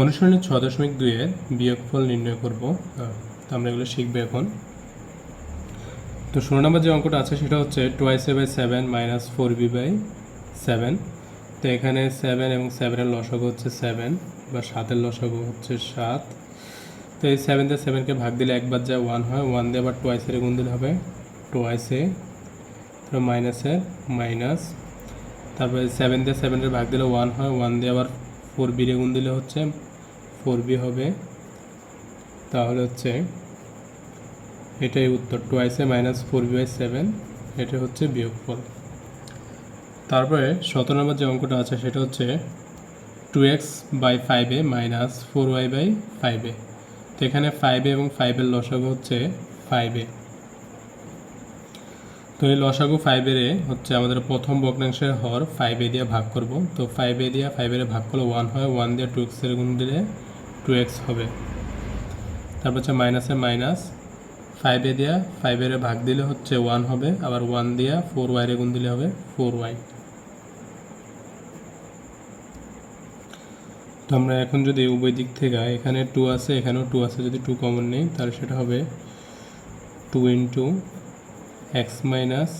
অনুশীলনী ছ দশমিক দুইয়ের বিয়োগফল নির্ণয় করব। তো আমরা এগুলো শিখব এখন। তো ষোলো নম্বর যে অঙ্কটা আছে সেটা হচ্ছে twice A by seven minus four B by seven তো এখানে সেভেন এবং সেভেনের লসাগু হচ্ছে সেভেন বা সাতের লসাগু হচ্ছে সাত। তো এই সেভেন দিয়ে সেভেনকে ভাগ দিলে একবার যা ওয়ান হয় ওয়ান দিয়ে আবার টোয়াইসের গুণ দিলে হবে টোয়াইসে তারপর মাইনাসের মাইনাস তারপরে সেভেন দিয়ে সেভেনের ভাগ দিলে ওয়ান হয় ওয়ান দিয়ে আবার ফোর বি গুণ দিলে হচ্ছে ফোর বি হবে, তাহলে হচ্ছে এটাই উত্তর twice A minus four B by seven এটা হচ্ছে বিয়োগফল। তারপরে সতেরো নম্বর যে অঙ্কটা আছে, সেটা হচ্ছে টু এক্স বাই ফাইভে মাইনাস ফোর ওয়াই বাই ফাইভে তো এখানে ফাইভে এবং ফাইভের লসাগু হচ্ছে ফাইভে তো এই লসাগু ফাইভের হচ্ছে আমাদের প্রথম ভগ্নাংশের হর ফাইভ এ দিয়ে ভাগ করব। তো ফাইভ এ দিয়ে ফাইভের ভাগ করলে ওয়ান হয় ওয়ান দিয়ে টু এক্সের গুণ দিলে টু এক্স হবে। তারপর হচ্ছে মাইনাসের মাইনাস ফাইভ দিয়া ফাইভের ভাগ দিলে হচ্ছে ওয়ান হবে, আবার ওয়ান দিয়া ফোর ওয়াইয়ের গুণ দিলে হবে ফোর ওয়াই তো আমরা এখন যদি উভয় দিক থেকে, এখানে টু আছে, এখানেও টু আছে, যদি টু কমন নেই, তাহলে সেটা হবে two into X minus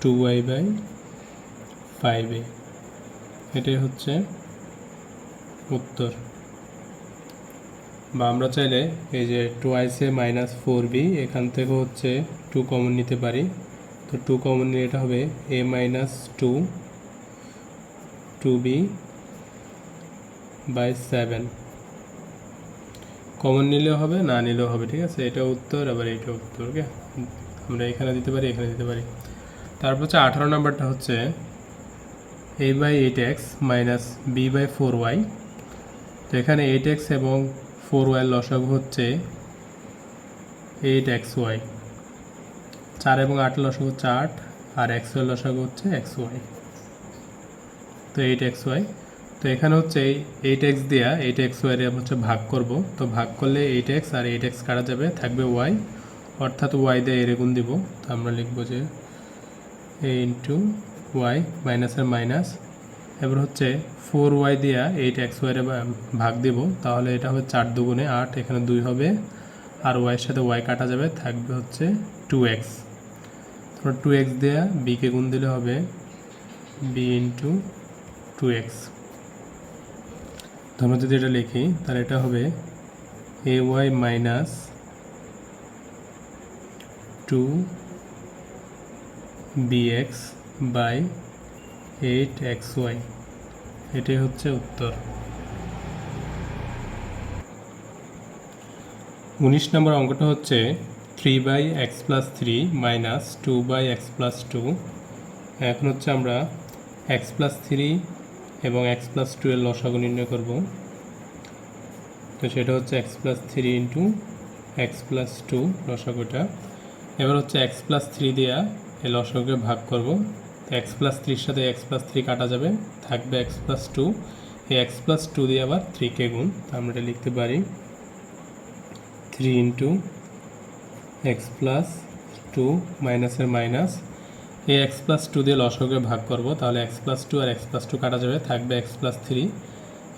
two Y by five এ এটাই হচ্ছে উত্তর। বা আমরা চাইলে এই যে টোয়াইসে মাইনাস ফোর বি এখান থেকে হচ্ছে টু কমন নিতে পারি। তো টু কমন নিলে এটা হবে A minus two two B by seven common নিলেও হবে, না নিলেও হবে, ঠিক আছে? এটা উত্তর, আবার এইটা উত্তর ওকে আমরা এখানে দিতে পারি, এখানে দিতে পারি। তারপর হচ্ছে আঠারো নাম্বারটা হচ্ছে A by eight X minus B by four Y তো এখানে এইট এক্স এবং ফোর ওয়াই লসাগু হচ্ছে এইট এক্স ওয়াই। চার এবং আট লসাগু হচ্ছে আট, আর এক্স ওয়াই লসাগু হচ্ছে এক্স ওয়াই। তো এইট এক্স ওয়াই। তো এখানে হচ্ছে এই এইট এক্স দিয়া এইট এক্স ওয়াই হচ্ছে ভাগ করব। তো ভাগ করলে এইট এক্স আর এইট এক্স কাটা যাবে, থাকবে ওয়াই। অর্থাৎ ওয়াই দিয়ে এর গুণ দিব। তো আমরা লিখব যে এ ইন্টু ওয়াই মাইনাসের মাইনাস এবার হচ্ছে ফোর ওয়াই দিয়া এইট এক্স ওয়াই ভাগ দিব, তাহলে এটা হবে চার দুগুণে আট, এখানে দুই হবে, আর ওয়াইয়ের সাথে ওয়াই কাটা যাবে, থাকবে হচ্ছে টু এক্স তারপর টু এক্স দেওয়া বিকে গুণ দিলে হবে বি ইন্টু টু এক্স তো আমরা যদি এটা লিখি, তাহলে এটা হবে A Y minus two B X by eight X Y. এটাই হচ্ছে উত্তর। উনিশ নম্বর অঙ্কটা হচ্ছে three by X plus three minus two by X plus two এখন হচ্ছে আমরা এক্স প্লাস থ্রি এবং এক্স প্লাস টু এর লসাগু নির্ণয় করব। তো সেটা হচ্ছে X plus three into X plus two লসাগুটা। এবার হচ্ছে এক্স প্লাস থ্রি দেওয়া এই লসাগুকে ভাগ করব। এক্স প্লাস থ্রির সাথে এক্স প্লাস থ্রি কাটা যাবে থাকবে এক্স প্লাস টু এই এক্স প্লাস টু দিয়ে আবার থ্রিকে গুণ আমরা এটা লিখতে পারি three into X plus two মাইনাসের মাইনাস এই এক্স প্লাস টু দিয়ে লসকে ভাগ করব তাহলে এক্স প্লাস টু আর এক্স প্লাস টু কাটা যাবে থাকবে এক্স প্লাস থ্রি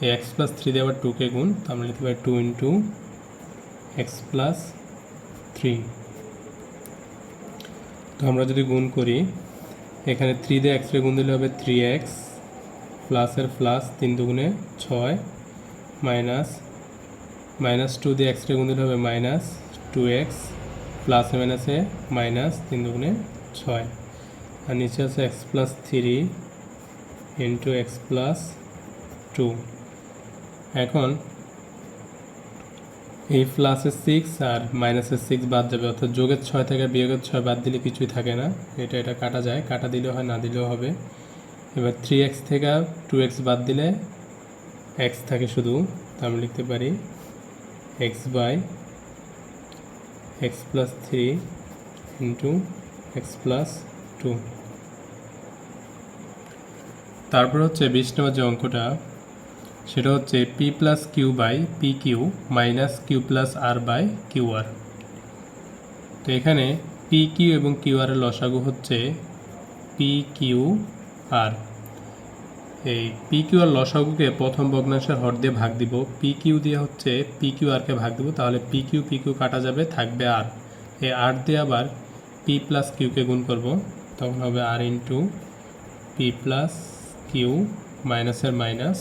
এই এক্স প্লাস থ্রি দিয়ে আবার টুকে গুণ তো আমরা লিখতে পারি two into X plus three তো আমরা যদি গুণ করি এখানে থ্রি দিয়ে এক্স রে গুণ দিলে হবে থ্রি এক্স প্লাসের প্লাস তিন দুগুণে ছয় মাইনাস মাইনাস টু দিয়ে এক্স রে গুণ দিলে হবে মাইনাস টু এক্স প্লাসে মাইনাসে মাইনাস তিন দুগুণে ছয়। আর নিচে আছে X plus three into X plus two এখন এই প্লাসের সিক্স আর মাইনাসের সিক্স বাদ যাবে, অর্থাৎ যোগের ছয় থেকে বিয়োগের ছয় বাদ দিলে কিছুই থাকে না। এটা এটা কাটা যায়, কাটা দিলেও হয়, না দিলেও হবে। এবার থ্রি এক্স থেকে টু এক্স বাদ দিলে এক্স থাকে শুধু, তা আমি লিখতে পারি X by X plus three into X plus two তারপর হচ্ছে বিশ নম্বর যে অঙ্কটা সেটা হচ্ছে P plus Q by P Q minus Q plus R by Q R তো এখানে পি কিউ এবং কিউ আর লসাগু হচ্ছে পি কিউ আর এই পি কিউ আর লসাগুকে প্রথম ভগ্নাংশের হর দিয়ে ভাগ দিব। পি কিউ দিয়ে হচ্ছে পি কিউ আরকে ভাগ দিব, তাহলে পি কিউ পি কিউ কাটা যাবে, থাকবে আর এই আর দিয়ে আবার পি প্লাস কিউকে গুণ করব, তখন হবে R into P plus Q মাইনাসের মাইনাস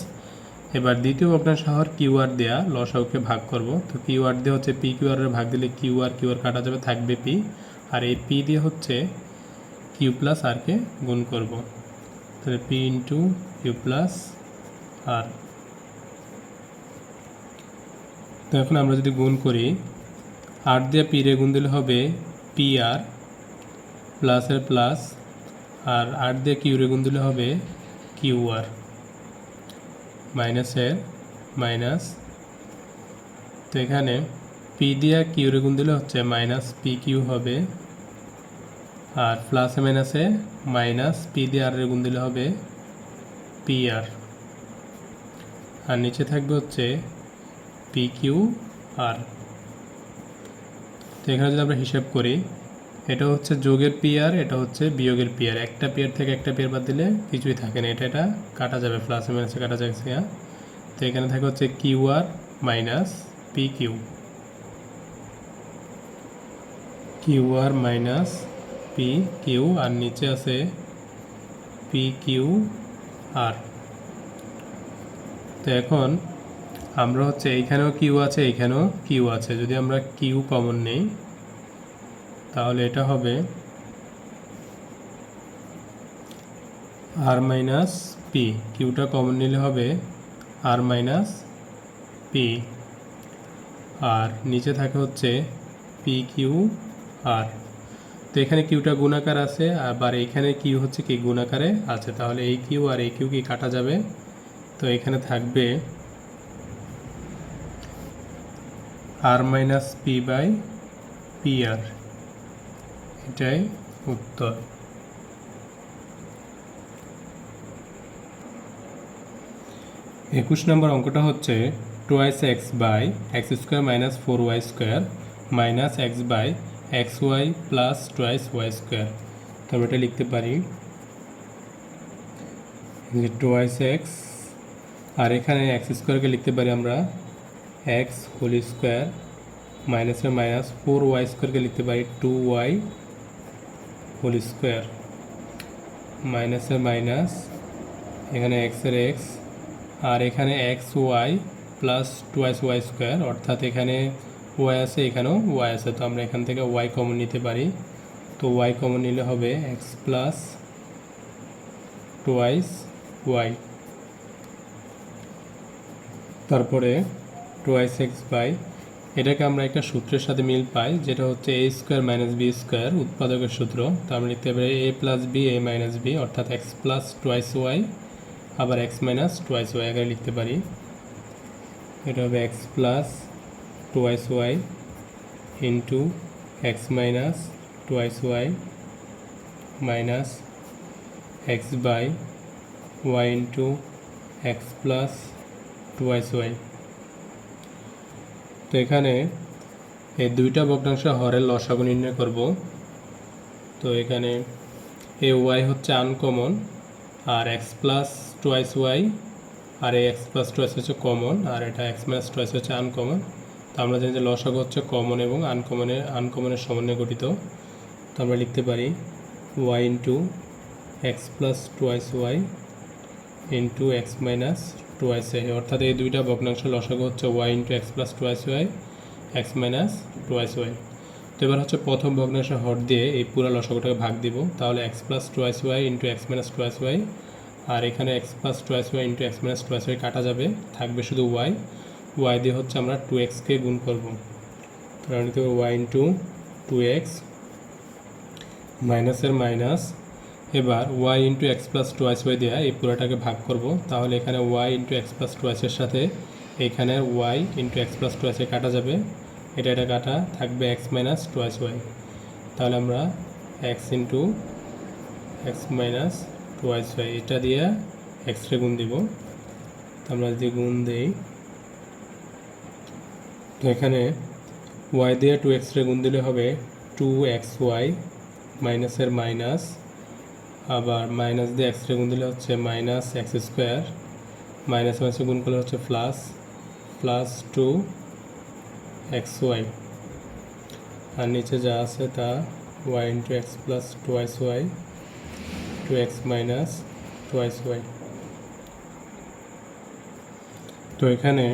এবার দ্বিতীয় ভগ্নাংশ শহর কিউআর দেয়া, লসাগুকে ভাগ করব। তো কিউআর দিয়ে হচ্ছে পি, কিউ আর ভাগ দিলে কিউআর কিউআর কাটা যাবে, থাকবে পি। আর এই পি দিয়ে হচ্ছে কিউ প্লাস আরকে গুণ করব। তাহলে P into Q plus R. তো এখন আমরা যদি গুণ করি, আর দিয়ে পি রে গুণ দিলে হবে পি আর প্লাসের প্লাস, আর আট দিয়ে কিউ রে গুণ দিলে হবে কিউ আর। মাইনাসের মাইনাস তো এখানে পি দিয়ে কিউ রে গুণ দিলে হচ্ছে মাইনাস পি কিউ হবে। আর প্লাসে মাইনাসে মাইনাস পি দিয়ে আর গুণ দিলে হবে পি আর আর নিচে থাকবে হচ্ছে পি কিউ আর তো এখানে যদি আমরা হিসাব করি এটা হচ্ছে যোগের পি আর এটা হচ্ছে বিয়োগের পি আর একটা পেয়ার থেকে একটা পেয়ার বাদ দিলে কিছুই থাকে না। এটা এটা কাটা যাবে প্লাসে মাইনাসে কাটা যাচ্ছে তো এখানে থাকে হচ্ছে Q R minus P Q. Q R minus P Q আর নিচে আছে পি কিউ আর। তো এখন আমরা হচ্ছে এইখানেও কিউ আছে, এইখানেও কিউ আছে। যদি আমরা কিউ কমন নেই তাহলে এটা হবে আর মাইনাস পি কিউটা কমন নিলে হবে আর মাইনাস পি আর নিচে থাকে হচ্ছে পি কিউ আর তো এখানে কিউটা গুণাকার আছে, আবার এইখানে কিউ হচ্ছে কি গুণাকারে আছে, তাহলে এই কিউ আর এই কিউ কি কাটা যাবে? তো এখানে থাকবে R minus P by P R এটাই উত্তর। একুশ নম্বর অঙ্কটা হচ্ছে twice X by X square minus four Y square minus X by X Y plus twice Y square তবে এটা লিখতে পারি। যে টোয়াইস এক্স আর এখানে এক্স স্কোয়ারকে লিখতে পারি আমরা এক্স হোল স্কোয়ার মাইনাসের মাইনাস ফোর ওয়াই স্কোয়ারকে লিখতে পারি টু ওয়াই হোল স্কোয়ার মাইনাসের মাইনাস এখানে এক্সের এক্স আর এখানে x y plus twice y square অর্থাৎ এখানে ওয়াই আছে, এখানেও ওয়াই আছে। তো আমরা এখান থেকে ওয়াই কমন নিতে পারি। তো ওয়াই কমন নিলে হবে এক্স প্লাস টুয়াইস ওয়াই তারপরে টুয়াইস এক্স বাই এটাকে আমরা একটা সূত্রের সাথে মিল পাই, যেটা হচ্ছে a square minus b square উৎপাদকের সূত্র। তো আমরা লিখতে পারি a plus b a minus b অর্থাৎ এক্স প্লাস টুয়াইস ওয়াই আবার এক্স মাইনাস টুয়াইস ওয়াই আগে লিখতে পারি। এটা হবে x plus twice y into x minus twice y minus x by y into x plus twice Y তো এখানে এই দুইটা ভগ্নাংশ হরের লসাগু নির্ণয় করব। তো এখানে এ ওয়াই হচ্ছে আনকমন, আর এক্স প্লাস টোয়াইস ওয়াই, আর এই এক্স প্লাস টোয়াইস হচ্ছে কমন, আর এটা এক্স মাইনাস টোয়াইস হচ্ছে আনকমন। তো আমরা জানি যে লসাগু হচ্ছে কমন এবং আনকমনের আনকমনের সমন্বয়ে গঠিত। তো আমরা লিখতে পারি y into x plus twice y into x minus twice y অর্থাৎ এই দুইটা ভগ্নাংশ লসাগু হচ্ছে y into x plus twice y x minus twice y তো এবার হচ্ছে প্রথম ভগ্নাংশ হর দিয়ে এই পুরো লসাগুটাকে ভাগ দিব। তাহলে x plus twice y into x minus twice y আর এখানে x plus twice y into x minus twice y কাটা যাবে, থাকবে শুধু ওয়াই ওয়াই দিয়ে হচ্ছে আমরা টু এক্সকে গুণ করব। তাহলে নিতে হবে ওয়াই ইন্টু টু এক্স মাইনাসের মাইনাস এবার y into x plus twice y দেওয়া এই পুরোটাকে ভাগ করব। তাহলে এখানে ওয়াই ইন্টু এক্স প্লাস টোয়াইসের সাথে এখানে ওয়াই ইন্টু এক্স প্লাস টোয়াইসে কাটা যাবে। এটা এটা কাটা, থাকবে এক্স মাইনাস টোয়াইস ওয়াই তাহলে আমরা x into x minus twice y এটা দিয়ে এক্স রে গুণ দিব। তো আমরা যদি গুণ দিই, তো এখানে ওয়াই দিয়ে টু এক্স রে গুণ দিলে হবে টু এক্স ওয়াই মাইনাসের মাইনাস আবার মাইনাস দিয়ে এক্স গুণ দিলে হচ্ছে মাইনাস এক্স স্কোয়ার মাইনাস মাইনাসে গুণ করলে হচ্ছে plus plus two x y আর নিচে যা আছে তা y into x plus two twice y two x minus twice y তো এখানে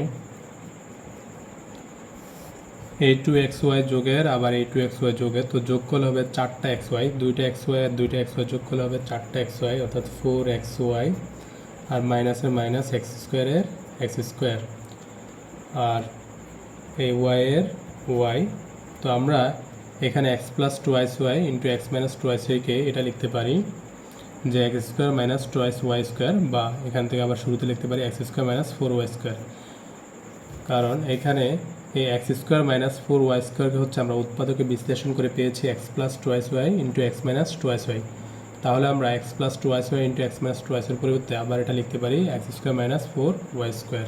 এই টু এক্স ওয়াই যোগের, আবার এই টু এক্স ওয়াই যোগের, তো যোগ করলে হবে চারটা এক্স ওয়াই দুইটা এক্স ওয়াই আর দুইটা এক্স ওয়াই যোগ করলে হবে চারটা এক্স ওয়াই অর্থাৎ ফোর এক্স ওয়াই আর মাইনাসের মাইনাস এক্স স্কোয়ারের এক্স স্কোয়ার আর এই ওয়াইয়ের ওয়াই তো আমরা এখানে x plus twice y into x minus twice ওয়াইকে এটা লিখতে পারি যে x square minus twice y square বা এখান থেকে আবার শুরুতে লিখতে পারি x square minus four y square কারণ এখানে এই x square minus four y স্কোয়ারকে হচ্ছে আমরা উৎপাদকে বিশ্লেষণ করে পেয়েছি x plus twice y into x minus twice y তাহলে আমরা x plus twice y into x minus টোয়াইসের পরিবর্তে আবার এটা লিখতে পারি x square minus four y square.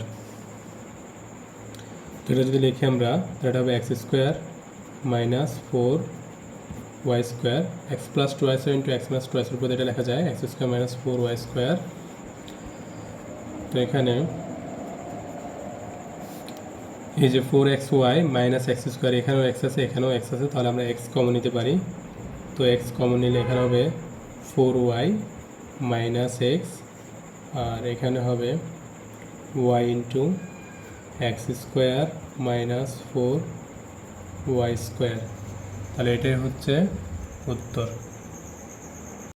তো এটা যদি লিখি আমরা, তাহলে এটা হবে x square minus four y square. X plus twice y into x minus টোয়াইসের উপর এটা লেখা যায় x square minus four y square. তো এখানে এই যে four x y minus x square এখানেও এক্স আছে, এখানেও এক্স আছে, তাহলে আমরা এক্স কমন নিতে পারি। তো এক্স কমন নিলে এখানে হবে ফোর ওয়াই মাইনাস এক্স আর এখানে হবে y into x square minus four y square তাহলে এটাই হচ্ছে উত্তর।